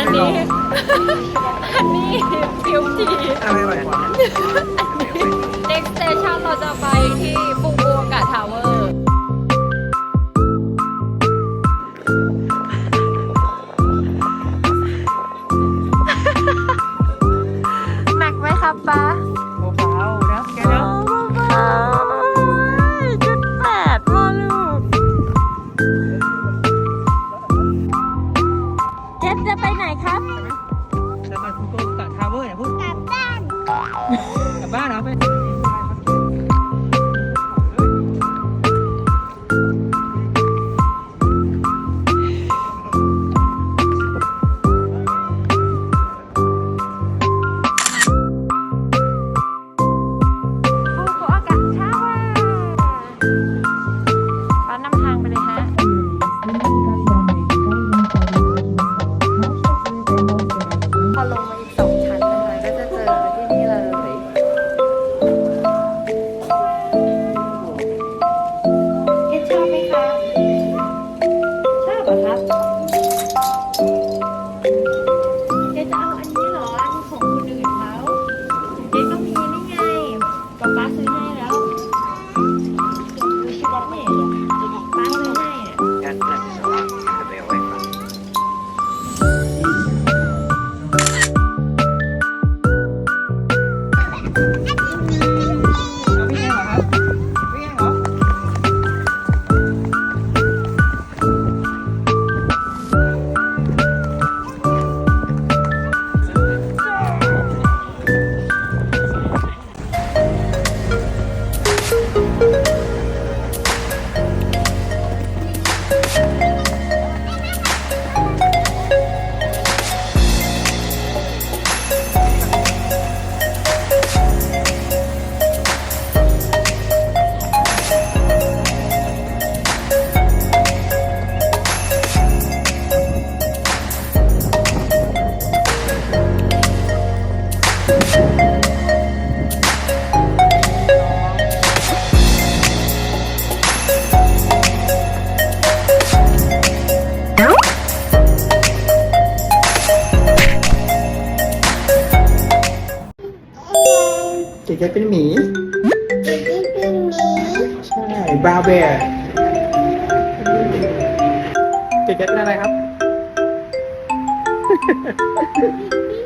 อันนี้ อันนี้ฟิวจีอันนี้เด็ก station เราจะไปที่ฟุกุโกะทาวเวอร์ Ha ha ha ha!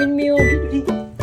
ข้าง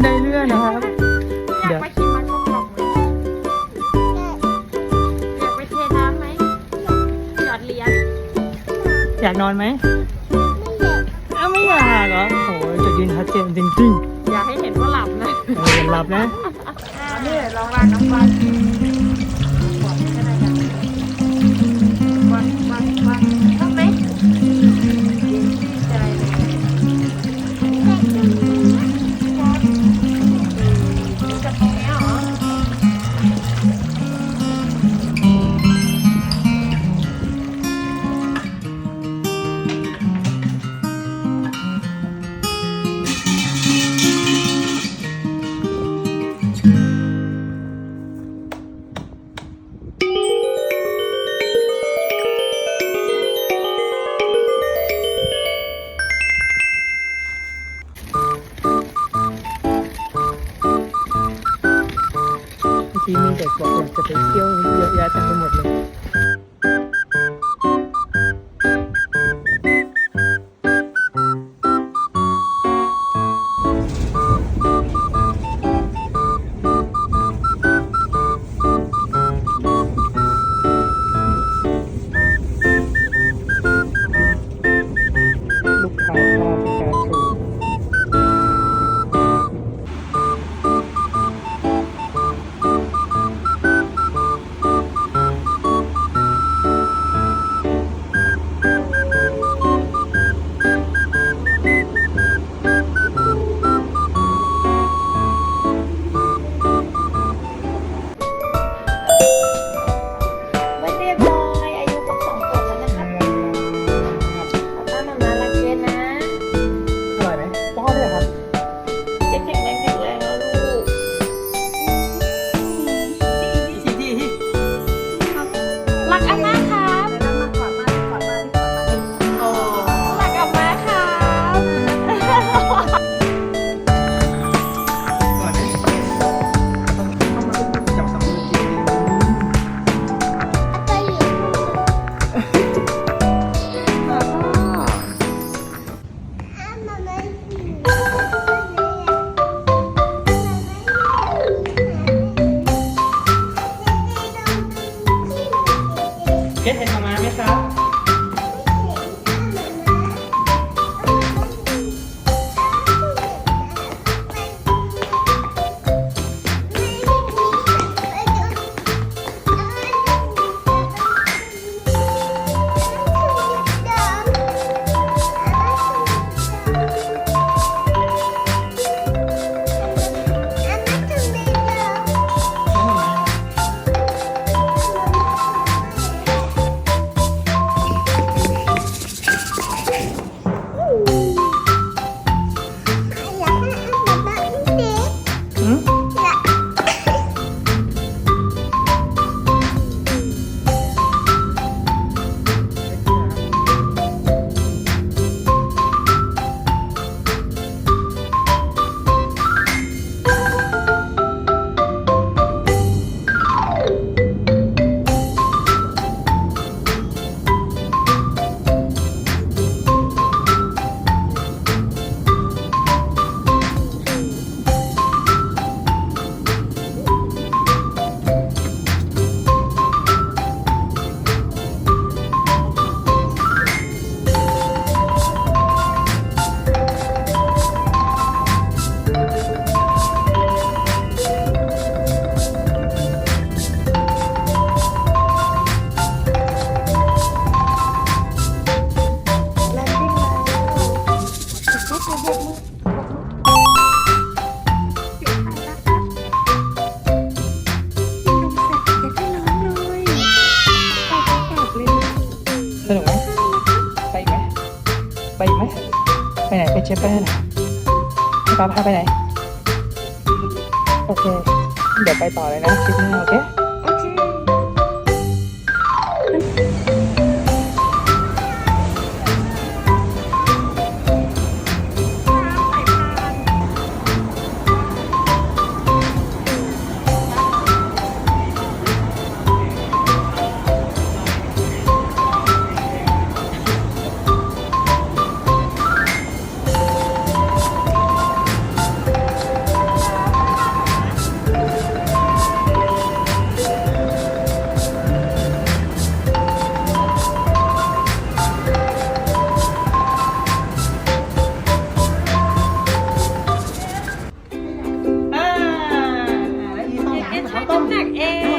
นไดเลื่อนะครับ อยากไปขี่ม้ากรอกๆไหมอยากไปเทน้ำไหมหยอดเหรียญอยากนอนไหมอ้าไม่อยากเหรอโอ้ยจะยืนชัดเจนจริงอยากให้เห็นว่าหลับนะเห็นหลับนะนี่ลองลากน้ำปลา เห็นหมาไหมครับ สนุกไหมไปไหมไปไหมไปไหนไปเชฟไปไหนป้าพาไปไหน โอเค เดี๋ยวไปต่อเลยนะคลิปหน้าโอเค หนักเอง